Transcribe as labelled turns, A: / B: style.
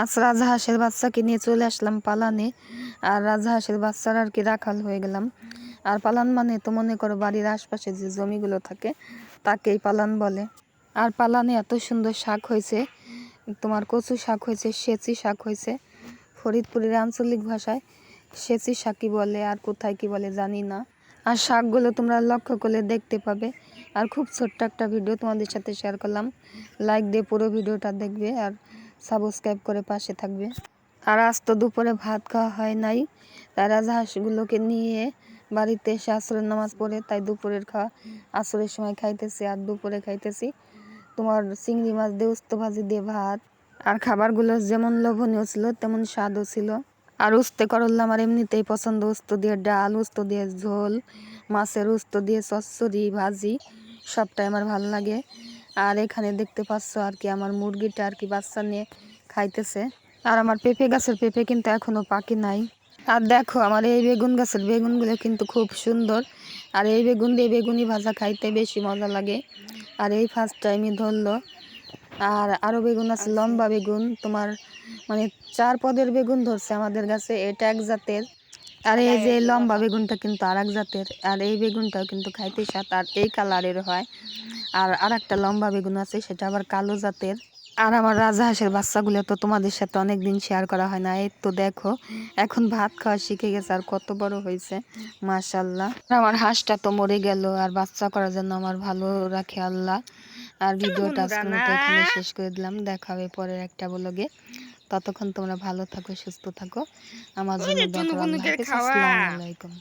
A: আজ রাজহাঁসের বাচ্চাকে নিয়ে চলে আসলাম পালানে। আর রাজহাঁসের বাচ্চার আর কি রাখাল হয়ে গেলাম। আর পালান মানে তো মনে করো বাড়ির আশপাশে যে জমিগুলো থাকে, তাকেই পালান বলে। আর পালানে এত সুন্দর শাক হয়েছে। তোমার কচু শাক হয়েছে, সেচি শাক হয়েছে। ফরিদপুরের আঞ্চলিক ভাষায় সেচি শাকই বলে, আর কোথায় কি বলে জানি না। আর শাকগুলো তোমরা লক্ষ্য করলে দেখতে পাবে। আর খুব ছোট্ট একটা ভিডিও তোমাদের সাথে শেয়ার করলাম। লাইক দিয়ে পুরো ভিডিওটা দেখবে। আর সাবস্ক্রাইব করে পাশে থাকবে। আর আজ তো দুপুরে ভাত খাওয়া হয় নাই। তারা হাঁসগুলোকে নিয়ে বাড়িতে এসে আসরের নামাজ পড়ে, তাই দুপুরের খাওয়া আসরের সময় খাইতেছি আর দুপুরে খাইতেছি। তোমার চিংড়ি মাছ দিয়ে, উস্ত ভাজি দিয়ে ভাত। আর খাবারগুলো যেমন লোভনীয় ছিল, তেমন স্বাদও ছিল। আর উস্তে করল্লা আমার এমনিতেই পছন্দ। উস্ত দিয়ে ডাল, উস্ত দিয়ে ঝোল, মাছের উস্ত দিয়ে চচ্চড়ি, ভাজি, সবটাই আমার ভালো লাগে। আর এখানে দেখতে পাচ্ছ আর কি আমার মুরগিটা আর কি বাচ্চা নিয়ে খাইতেছে। আর আমার পেঁপে গাছের পেঁপে কিন্তু এখনও পাকি নাই। আর দেখো, আমার এই বেগুন গাছের বেগুনগুলো কিন্তু খুব সুন্দর। আর এই বেগুন দিয়ে বেগুনি ভাজা খাইতে বেশি মজা লাগে। আর এই ফার্স্ট টাইমই ধরলো। আর আরও বেগুন আছে, লম্বা বেগুন। তোমার মানে চার পদের বেগুন ধরছে আমাদের গাছে এটা এক জাতের। আর এই যে লম্বা বেগুনটা কিন্তু আর এক জাতের আর এই বেগুনটাও কিন্তু খাইতে স্বাদ আর এই কালারের হয়। আর আর একটা লম্বা বেগুন আছে সেটা আবার কালো জাতের। আর আমার রাজহাঁসের বাচ্চাগুলো তো তোমাদের সাথে অনেকদিন শেয়ার করা হয় না এই তো দেখো এখন ভাত খাওয়া শিখে গেছে আর কত বড় হয়েছে মাশাল্লাহ আমার হাঁসটা তো মরে গেল আর বাচ্চা করার জন্য আমার ভালো রাখে আল্লাহ। আর ভিডিওটা এখানে শেষ করে দিলাম দেখা হবে পরের একটা ব্লগে ততক্ষণ তোমরা ভালো থাকো সুস্থ থাকো আমার জন্য দোয়া করো। আল্লাহ হাফেজ। আসসালামু আলাইকুম